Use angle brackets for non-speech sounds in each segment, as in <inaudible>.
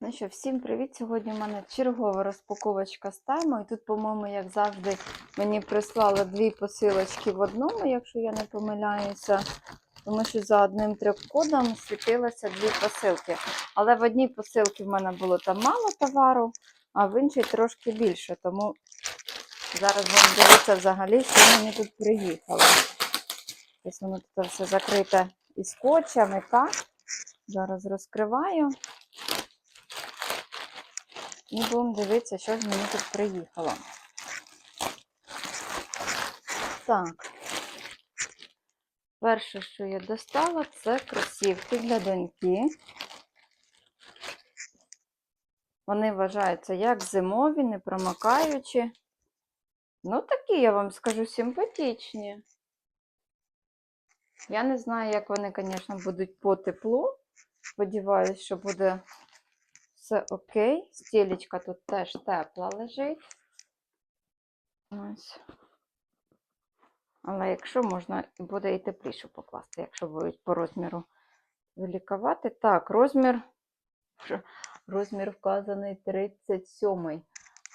Ну що, всім привіт! Сьогодні в мене чергова розпаковочка з таймо. І тут, по-моєму, як завжди, мені прислали дві посилочки в одному, якщо я не помиляюся. Тому що за одним трьох-кодом світилося дві посилки. Але в одній посилці в мене було там мало товару, а в іншій трошки більше. Тому зараз вам дивіться взагалі, що мені тут приїхало. Ось воно тут все закрите і скотчем, і так. Зараз розкриваю. І будемо дивитися, що ж мені тут приїхало. Так. Перше, що я достала, це кросівки для доньки. Вони вважаються як зимові, не промокаючі. Ну, такі, я вам скажу, симпатичні. Я не знаю, як вони, звісно, будуть по теплу. Сподіваюсь, що буде все окей. Стілечка тут теж тепла лежить. Ось. Але якщо можна, буде і тепліше покласти, якщо будуть по розміру вилікувати. Так, розмір, розмір вказаний 37.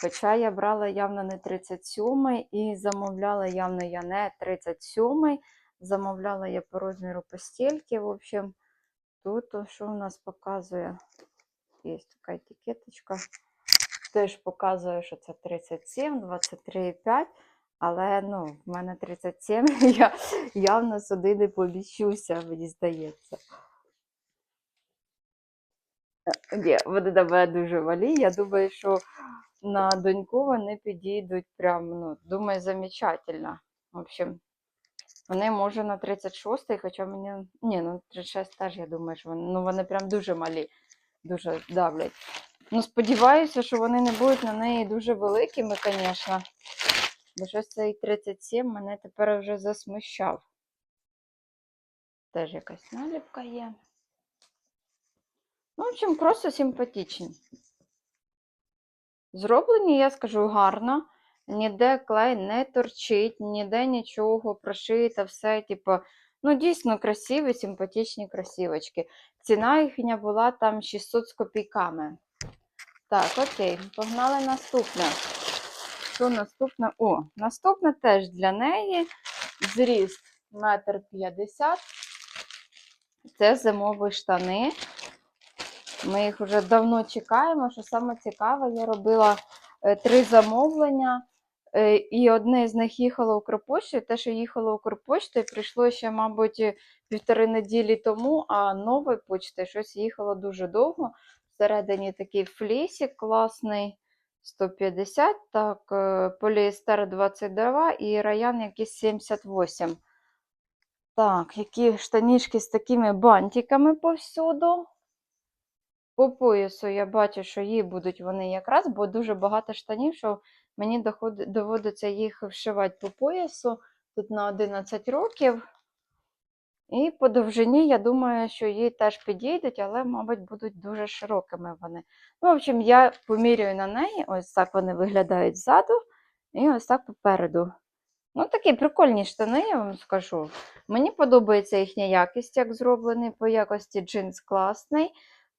Хоча я брала явно не 37 і замовляла явно я не 37. Замовляла я по розміру постільки. В общем, тут що у нас показує? Є така етикеточка. Теж показує, що це 37, 23,5. Але ну, в мене 37, <laughs> я явно сюди не поміщуся, мені здається. Е, Ні, вони на мене дуже малі. Я думаю, що на доньку вони підійдуть прям, ну, думаю, замечательно. В общем, вони може на 36, хоча мені. Ні, ну 36 теж, я думаю, що вони, ну, вони прям дуже малі, дуже давлять. Ну, сподіваюся, що вони не будуть на неї дуже великими, звісно. Бо щось цей 37 мене тепер вже засмущав. Теж якась наліпка є. Ну, в общем, просто симпатичні. Зроблені, я скажу, гарно. Ніде клей не торчить, ніде нічого прошито, все, типу, ну, дійсно красиві, симпатичні красивочки. Ціна їхня була там 600 з копійками. Так, окей, погнали наступне. Що наступне? О, наступне теж для неї зріст 1,50 м. Це зимові штани. Ми їх вже давно чекаємо. Що саме цікаве, я робила е, три замовлення, і одне з них їхало Укрпоштою. Те, що їхало Укрпоштою, прийшло ще, мабуть, півтори неділі тому, а новою почтою щось їхало дуже довго. Всередині такий флісик класний. 150, так, е, поліестер 22 і раян якийсь 78. Так, які штанішки з такими бантиками повсюду. По поясу я бачу, що їй будуть вони якраз, бо дуже багато штанів, що мені доводиться їх вшивати по поясу. Тут на 11 років. І по довжині, я думаю, що їй теж підійдуть, але, мабуть, будуть дуже широкими вони. Ну, в общем, я помірюю на неї, ось так вони виглядають ззаду, і ось так попереду. Ну, такі прикольні штани, я вам скажу. Мені подобається їхня якість, як зроблений. По якості джинс класний.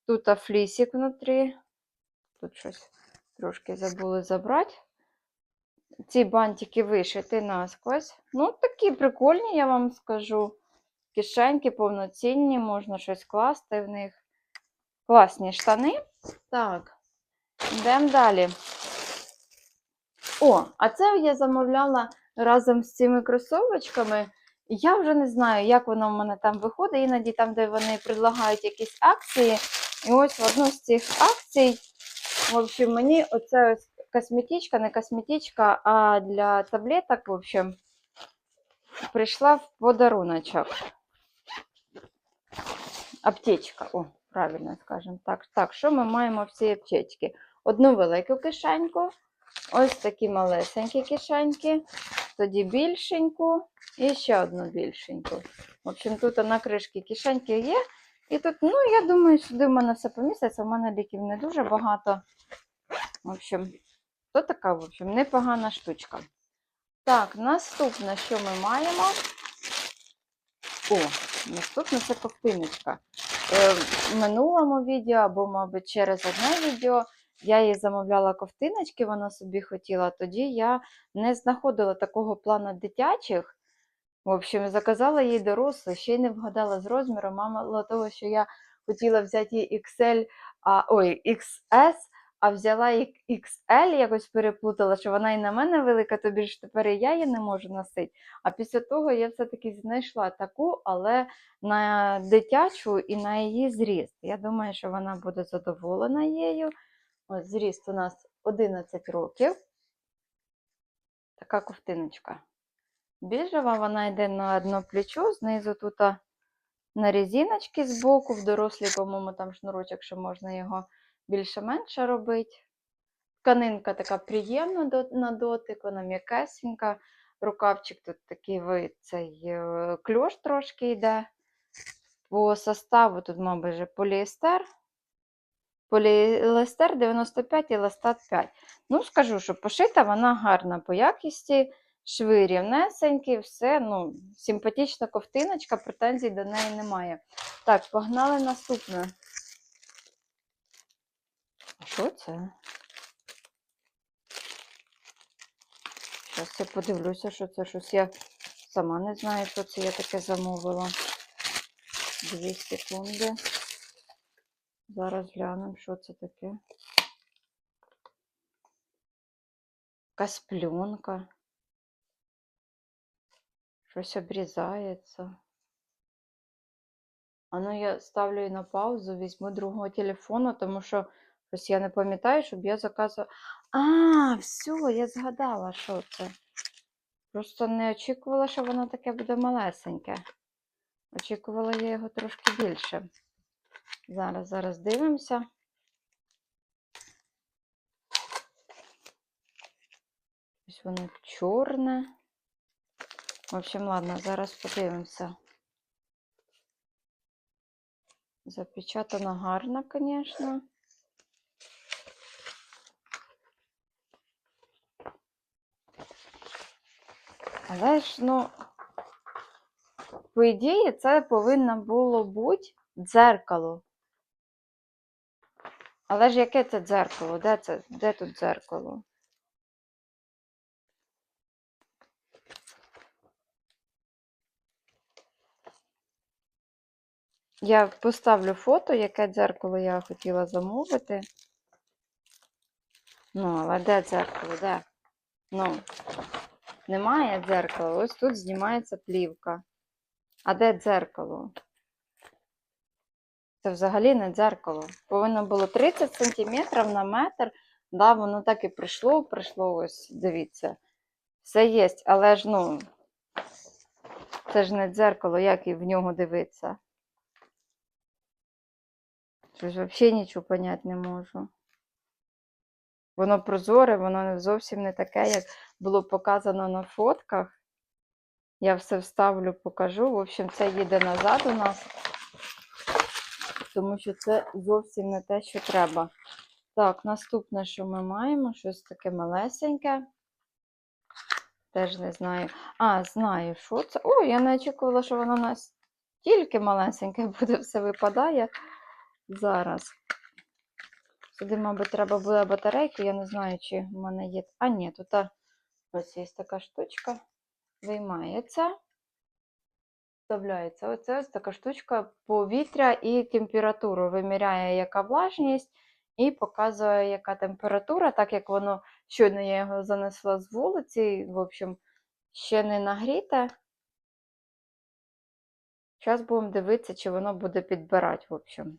Тут флісик внутрі. Тут щось трошки забули забрати. Ці бантики вишиті насквозь. Ну, такі прикольні, я вам скажу. Кишеньки повноцінні, можна щось класти в них. Класні штани. Так, йдемо далі. О, а це я замовляла разом з цими кросовочками. Я вже не знаю, як воно в мене там виходить. Іноді там, де вони предлагають якісь акції. І ось в одну з цих акцій, в общем, мені оце ось косметичка, не косметичка, а для таблеток, в общем, прийшла в подаруночок. Аптечка, о, правильно скажемо так. Так, що ми маємо в цій аптечці? Одну велику кишеньку, ось такі малесенькі кишеньки, тоді більшеньку і ще одну більшеньку. В общем, тут на кришки кишеньки є. І тут, ну, я думаю, сюди в мене все поміститься. У мене ліків не дуже багато. В общем, то така, в общем, непогана штучка. Так, наступне, що ми маємо? О, наступне це ковтиночка. е, в минулому відео, або, мабуть, через одне відео. Я їй замовляла ковтиночки, вона собі хотіла. Тоді я не знаходила такого плану дитячих. В общем, заказала їй дорослий, ще й не вгадала з розміром. Мало того, що я хотіла взяти їй XL, а, ой, XS, а взяла XL, якось переплутала, що вона і на мене велика, то більш тепер і я її не можу носити. А після того я все-таки знайшла таку, але на дитячу і на її зріст. Я думаю, що вона буде задоволена її. Ось зріст у нас 11 років. Така ковтиночка. Біжева, вона йде на одно плечо, знизу тут на резиночки збоку, в дорослій, по-моєму, там шнурочок, що можна його більше-менше робити. Тканинка така приємна на дотик, вона м'якесенька. Рукавчик тут такий ви- цей е, кльош трошки йде. По составу тут, мабуть, вже поліестер. Поліестер 95 і ластат 5. Ну, скажу, що пошита вона гарна по якісті, шви рівнесенькі, все, ну, симпатична ковтиночка, претензій до неї немає. Так, погнали наступне. А що це? Зараз я подивлюся, що це щось. Я сама не знаю, що це я таке замовила. Дві секунди. Зараз глянемо, що це таке. Якась пленка. Щось обрізається. А ну я ставлю її на паузу, візьму другого телефону, тому що щось я не пам'ятаю, щоб я заказувала. А, все, я згадала, що це. Просто не очікувала, що воно таке буде малесеньке. Очікувала я його трошки більше. Зараз, зараз дивимося. Ось воно чорне. В общем, ладно, зараз подивимося. Запечатано гарно, звісно. Але ж, ну, по ідеї, це повинно було бути дзеркало. Але ж яке це дзеркало? Де це? Де тут дзеркало? Я поставлю фото, яке дзеркало я хотіла замовити. Ну, але де дзеркало? Де? Ну, немає дзеркала. Ось тут знімається плівка. А де дзеркало? Це взагалі не дзеркало. Повинно було 30 см на метр. Да, воно так і прийшло, прийшло, ось, дивіться. Все є, але ж, ну, це ж не дзеркало, як і в нього дивитися. Щось взагалі нічого поняти не можу. Воно прозоре, воно зовсім не таке, як було показано на фотках. Я все вставлю, покажу. В общем, це їде назад у нас, тому що це зовсім не те, що треба. Так, наступне, що ми маємо, щось таке малесеньке. Теж не знаю. А, знаю, що це. О, я не очікувала, що воно настільки малесеньке <laughs> буде, все випадає. Зараз. Сюди, мабуть, треба буде батарейку, я не знаю, чи в мене є. А, ні, тут ось є така штучка. Виймається. Вставляється. Оце ось така штучка повітря і температуру. Виміряє, яка влажність, і показує, яка температура, так як воно щойно я його занесла з вулиці, в общем, ще не нагріте. Зараз будемо дивитися, чи воно буде підбирати, в общем.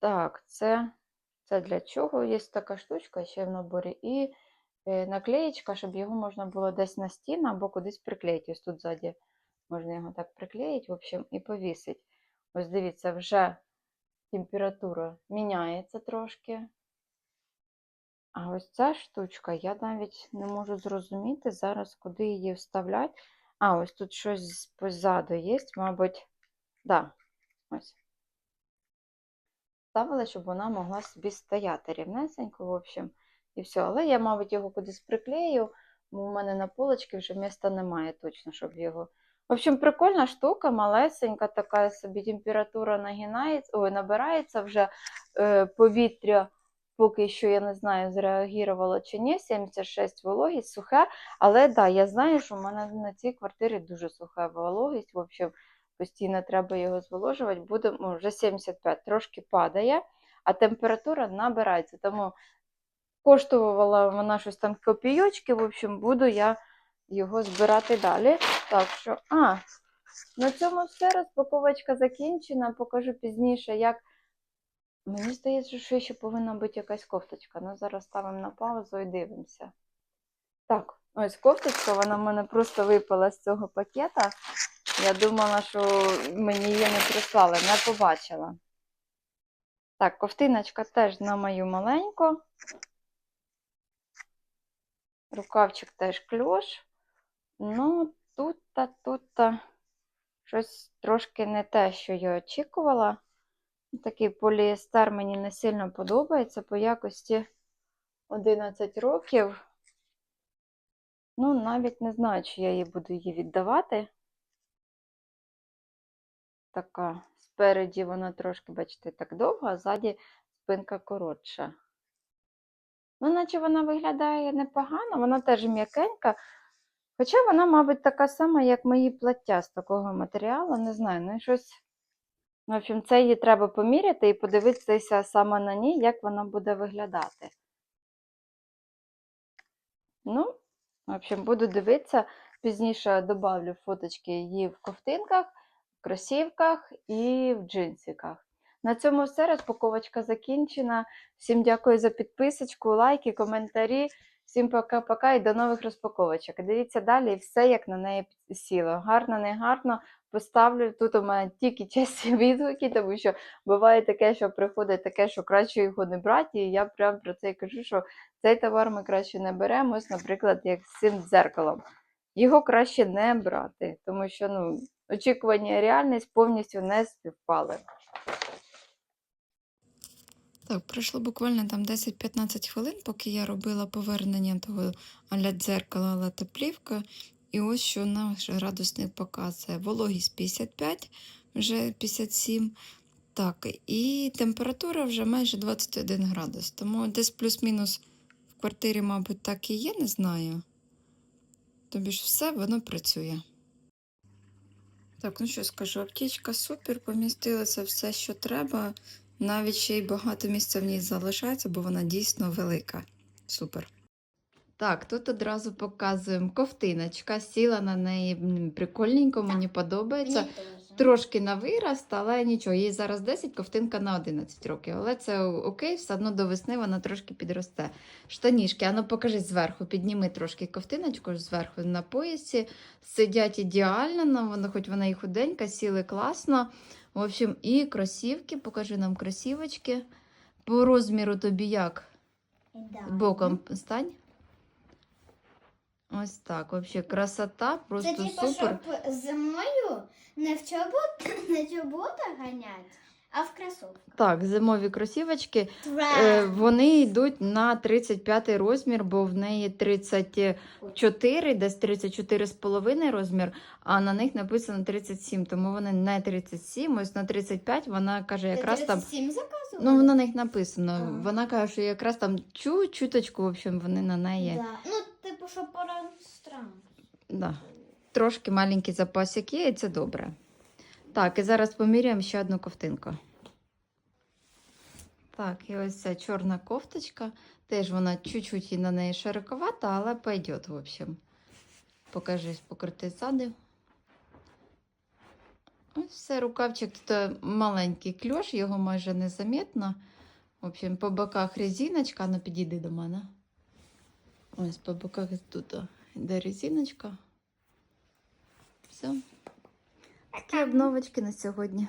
Так, це, це для чого? Є така штучка ще в наборі. І наклеєчка, щоб його можна було десь на стіну або кудись приклеїти. Ось тут ззаді можна його так приклеїти, в общем, і повісити. Ось дивіться, вже температура міняється трошки. А ось ця штучка, я навіть не можу зрозуміти зараз, куди її вставляти. А, ось тут щось позаду є, мабуть, да, ось. Ставила, щоб вона могла собі стояти рівнесенько, в общем, і все. Але я, мабуть, його кудись приклею, бо в мене на полочці вже міста немає точно, щоб його В общем, прикольна штука, малесенька, така собі температура нагинається, ой, набирається вже е, повітря. Поки що я не знаю, зреагувало чи ні. 76 вологість, сухе. Але да, я знаю, що в мене на цій квартирі дуже суха вологість. В общем, постійно треба його зволожувати. Буде ну, вже 75, трошки падає, а температура набирається. Тому коштувала вона щось там копійочки. В общем, буду я його збирати далі. Так що, а, на цьому все. Розпаковочка закінчена. Покажу пізніше, як. Мені здається, що ще повинна бути якась кофточка. Ну, зараз ставимо на паузу і дивимося. Так, ось кофточка, вона в мене просто випала з цього пакета. Я думала, що мені її не прислали, не побачила. Так, ковтиночка теж на мою маленьку. Рукавчик теж кльош. Ну, тут-та, тут-та щось трошки не те, що я очікувала. Такий поліестер мені не сильно подобається по якості 11 років. Ну, навіть не знаю, чи я її буду її віддавати. Така спереді вона трошки, бачите, так довга, а ззаді спинка коротша. Ну, наче вона виглядає непогано, вона теж м'якенька. Хоча вона, мабуть, така сама, як мої плаття з такого матеріалу. Не знаю, ну і щось. В общем, це її треба поміряти і подивитися саме на ній, як вона буде виглядати. Ну, в общем, буду дивитися. Пізніше добавлю фоточки її в ковтинках, в кросівках і в джинсиках. На цьому все. Розпаковочка закінчена. Всім дякую за підписочку, лайки, коментарі. Всім пока-пока і до нових розпаковочок. Дивіться далі, все як на неї сіло. Гарно, не гарно. Поставлю тут у мене тільки чесні відгуки, тому що буває таке, що приходить таке, що краще його не брати. І я прямо про це і кажу, що цей товар ми краще не беремо. Ось, наприклад, як з цим дзеркалом. Його краще не брати, тому що ну, очікування і реальність повністю не співпали. Так, пройшло буквально там 10-15 хвилин, поки я робила повернення того аля дзеркала, але та плівка. І ось що наш градусник показує. Вологість 55, вже 57. Так, і температура вже майже 21 градус. Тому десь плюс-мінус в квартирі, мабуть, так і є, не знаю. Тобі ж все, воно працює. Так, ну що скажу, аптечка супер, помістилося все, що треба. Навіть ще й багато місця в ній залишається, бо вона дійсно велика. Супер. Так, тут одразу показуємо ковтиночка, сіла на неї прикольненько, мені подобається. Трошки на вирост, але нічого, їй зараз 10, ковтинка на 11 років. Але це окей, все одно до весни вона трошки підросте. Штаніжки, ану покажи зверху, підніми трошки ковтиночку зверху на поясі. Сидять ідеально, ну, вона, хоч вона і худенька, сіли класно. В общем, і кросівки, покажи нам кросівочки. По розміру тобі як? Боком стань. Ось так. Вообще красота, Це просто типу, супер. щоб зимою не в не чоботах ганять, а в кросовках. Так, зимові кросівочки. Е, вони йдуть на 35 розмір, бо в неї 34, десь 34,5 розмір, а на них написано 37, тому вони не 37. Ось на 35 вона каже, якраз там. 37 заказувала? Ну, на них написано. Ага. Вона каже, що якраз там чу-чуточку, в общем, вони на неї. Да. Ну, типу, що пора странно. Да. Трошки маленький запасик є, і це добре. Так, і зараз поміряємо ще одну ковтинку. Так, і ось ця чорна кофточка. Теж вона чуть-чуть і на неї широковата, але пойдет, в общем. Покажись, покрути ззаду. Ось все, рукавчик тут маленький кльош, його майже незаметно. В общем, по боках резиночка, ну підійди до мене. Ось по боках тут йде резиночка. Все. Такі обновочки на сьогодні.